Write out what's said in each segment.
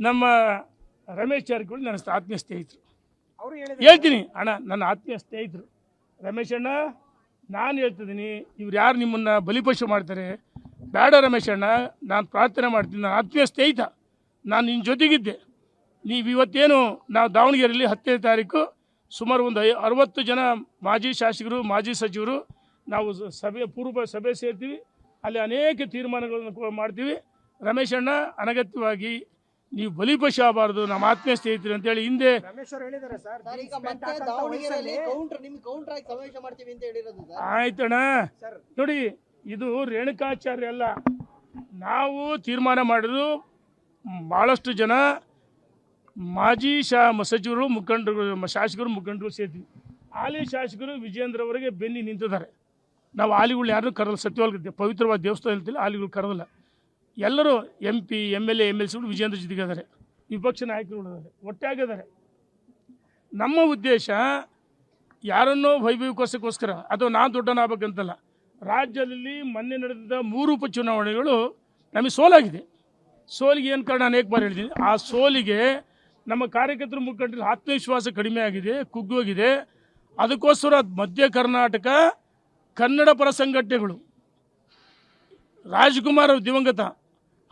ನಮ್ಮ ರಮೇಶ್ ಜಾರಕಿಹೊಳಿ ನನ್ನ ಆತ್ಮೀಯ ಸ್ನೇಹಿತರು. ಹೇಳ್ತೀನಿ. ಅಣ್ಣ ನನ್ನ ಆತ್ಮೀಯ ಸ್ನೇಹಿತರು. ರಮೇಶ್ ಅಣ್ಣ ನಾನು ಹೇಳ್ತಿದ್ದೀನಿ ಇವ್ರು ಯಾರು ನಿಮ್ಮನ್ನು ಬಲಿಪಶು ಮಾಡ್ತಾರೆ? ಬೇಡ ರಮೇಶ್ ಅಣ್ಣ ನಾನು ಪ್ರಾರ್ಥನೆ ಮಾಡ್ತೀನಿ. ನನ್ನ ಆತ್ಮೀಯ ಸ್ನೇಹಿತ ನಾನು ನಿನ್ನ ಜೊತೆಗಿದ್ದೆ. ನೀವು ಇವತ್ತೇನು ನಾವು ದಾವಣಗೆರೆಯಲ್ಲಿ ಹತ್ತನೇ ತಾರೀಕು ಸುಮಾರು ಒಂದು ಐ ಅರವತ್ತು ಜನ ಮಾಜಿ ಶಾಸಕರು ಮಾಜಿ ಸಚಿವರು ನಾವು ಸಭೆ ಪೂರ್ವ ಸಭೆ ಸೇರ್ತೀವಿ. ಅಲ್ಲಿ ಅನೇಕ ತೀರ್ಮಾನಗಳನ್ನು ಮಾಡ್ತೀವಿ. ರಮೇಶ್ ಅಣ್ಣ ಅನಗತ್ಯವಾಗಿ ನೀವು ಬಲಿಪಶು ಆಗಬಾರ್ದು ನಮ್ಮ ಆತ್ಮೀಯ ಸ್ನೇಹಿತರು ಅಂತೇಳಿ ಹಿಂದೆ ಆಯ್ತಣ್ಣ. ನೋಡಿ ಇದು ರೇಣುಕಾಚಾರ್ಯ ಅಲ್ಲ. ನಾವು ತೀರ್ಮಾನ ಮಾಡಿದ್ರು ಭಾಳಷ್ಟು ಜನ ಮಾಜಿ ಶಾ ಸಚಿವರು ಮುಖಂಡರು ಶಾಸಕರು ಮುಖಂಡರು ಸೇರ್ತೀವಿ. ಹಾಲಿ ಶಾಸಕರು ವಿಜೇಂದ್ರ ಅವರಿಗೆ ಬೆನ್ನಿ ನಿಂತಿದ್ದಾರೆ. ನಾವು ಆಲಿಗಳು ಯಾರನ್ನೂ ಕರೆದಲ್ಲ ಸತ್ಯವಾದ ಪವಿತ್ರವಾದ ದೇವಸ್ಥಾನ ಇರ್ತಿಲ್ಲ ಆಲಿಗಳು ಕರೆದಿಲ್ಲ. ಎಲ್ಲರೂ M P M L A M L ಸಿಗಳು Vijendra ಜೊತೆಗಿದ್ದಾರೆ ವಿಪಕ್ಷ ನಾಯಕರು ಇದ್ದಾರೆ ಒಟ್ಟಾಗಿದ್ದಾರೆ ನಮ್ಮ ಉದ್ದೇಶ ಯಾರನ್ನೋ ವೈಭವಕ್ಕೋಸ್ಕರ ಅಥವಾ ನಾನು ದೊಡ್ಡನಾಗಬೇಕಂತಲ್ಲ, ರಾಜ್ಯದಲ್ಲಿ ಮೊನ್ನೆ ನಡೆದಿದ್ದ ಮೂರು ಉಪಚುನಾವಣೆಗಳು ನಮಗೆ ಸೋಲಾಗಿದೆ. ಸೋಲಿಗೆ ಏನು ಕಾರಣ? ಅನೇಕ ಬಾರಿ ಹೇಳಿದ್ದೀನಿ ಆ ಸೋಲಿಗೆ ನಮ್ಮ ಕಾರ್ಯಕರ್ತರ ಮುಖಂಡರ ಆತ್ಮವಿಶ್ವಾಸ ಕಡಿಮೆ ಆಗಿದೆ ಕುಗ್ಗೋಗಿದೆ ಅದಕ್ಕೋಸ್ಕರ ಮಧ್ಯ ಕರ್ನಾಟಕ, ಕನ್ನಡ ಪರ ಸಂಘಟನೆಗಳು, ರಾಜ್ಕುಮಾರ್ ದಿವಂಗತ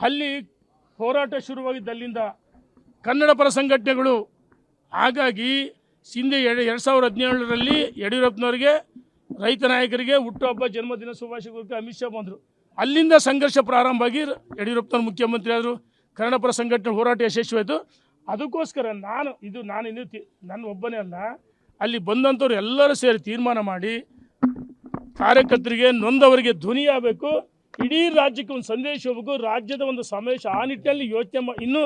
ಅಲ್ಲಿ ಹೋರಾಟ ಶುರುವಾಗಿದ್ದು ಅಲ್ಲಿಂದ ಕನ್ನಡ ಪರ ಸಂಘಟನೆಗಳು ಹಾಗಾಗಿ ಹಿಂದೆ ಎರಡು ಎರಡು ಸಾವಿರದ ಹದಿನೇಳರಲ್ಲಿ ಯಡಿಯೂರಪ್ಪನವರಿಗೆ, ರೈತ ನಾಯಕರಿಗೆ ಹುಟ್ಟುಹಬ್ಬ ಜನ್ಮದಿನ ಶುಭಾಶಯಕ್ಕೆ ಅಮಿತ್ ಶಾ ಬಂದರು. ಅಲ್ಲಿಂದ ಸಂಘರ್ಷ ಪ್ರಾರಂಭ ಆಗಿ ಯಡಿಯೂರಪ್ಪನವ್ರು ಮುಖ್ಯಮಂತ್ರಿ ಆದರು. ಕನ್ನಡ ಪರ ಸಂಘಟನೆ ಹೋರಾಟ ಯಶಸ್ವಿಯಾಯಿತು. ಅದಕ್ಕೋಸ್ಕರ ನಾನು, ಇದು ನಾನು ಇನ್ನೂ ನನ್ನ ಒಬ್ಬನೇ ಅಲ್ಲ. ಅಲ್ಲಿ ಬಂದಂಥವ್ರು ಎಲ್ಲರೂ ಸೇರಿ ತೀರ್ಮಾನ ಮಾಡಿ, ಕಾರ್ಯಕರ್ತರಿಗೆ ನೊಂದವರಿಗೆ ಧ್ವನಿ ಆಗಬೇಕು ಇಡೀ ರಾಜ್ಯಕ್ಕೆ ಒಂದು ಸಂದೇಶ ಹೋಗಬೇಕು. ರಾಜ್ಯದ ಒಂದು ಸಮಾವೇಶ ಆ ನಿಟ್ಟಿನಲ್ಲಿ ಯೋಚನೆ ಮಾ ಇನ್ನೂ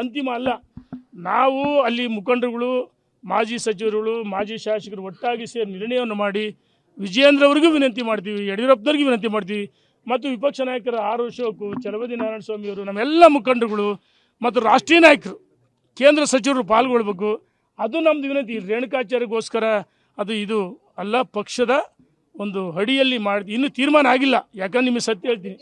ಅಂತಿಮ ಅಲ್ಲ. ನಾವು ಅಲ್ಲಿ ಮುಖಂಡರುಗಳು, ಮಾಜಿ ಸಚಿವರುಗಳು, ಮಾಜಿ ಶಾಸಕರು ಒಟ್ಟಾಗಿ ಸೇರಿ ನಿರ್ಣಯವನ್ನು ಮಾಡಿ ವಿಜಯೇಂದ್ರ ಅವರಿಗೂ ವಿನಂತಿ ಮಾಡ್ತೀವಿ, ಯಡಿಯೂರಪ್ಪನವ್ರಿಗೂ ವಿನಂತಿ ಮಾಡ್ತೀವಿ. ಮತ್ತು ವಿಪಕ್ಷ ನಾಯಕರ ಆರ್ ಅಶೋಕ್ ಚಲವದಿ ನಾರಾಯಣ ಸ್ವಾಮಿಯವರು ನಮ್ಮೆಲ್ಲ ಮುಖಂಡರುಗಳು ಮತ್ತು ರಾಷ್ಟ್ರೀಯ ನಾಯಕರು, ಕೇಂದ್ರ ಸಚಿವರು ಪಾಲ್ಗೊಳ್ಬೇಕು. ಅದು ನಮ್ಮದು ವಿನಂತಿ. ರೇಣುಕಾಚಾರ್ಯಗೋಸ್ಕರ ಅದು ಇದು ಅಲ್ಲ, ಪಕ್ಷದ ಒಂದು ಅಡಿಯಲ್ಲಿ ಮಾಡಿ ಇನ್ನೂ ತೀರ್ಮಾನ ಆಗಿಲ್ಲ. ಯಾಕಂದ್ರೆ ನಿಮಗೆ ಸತ್ಯ ಹೇಳ್ತೀನಿ.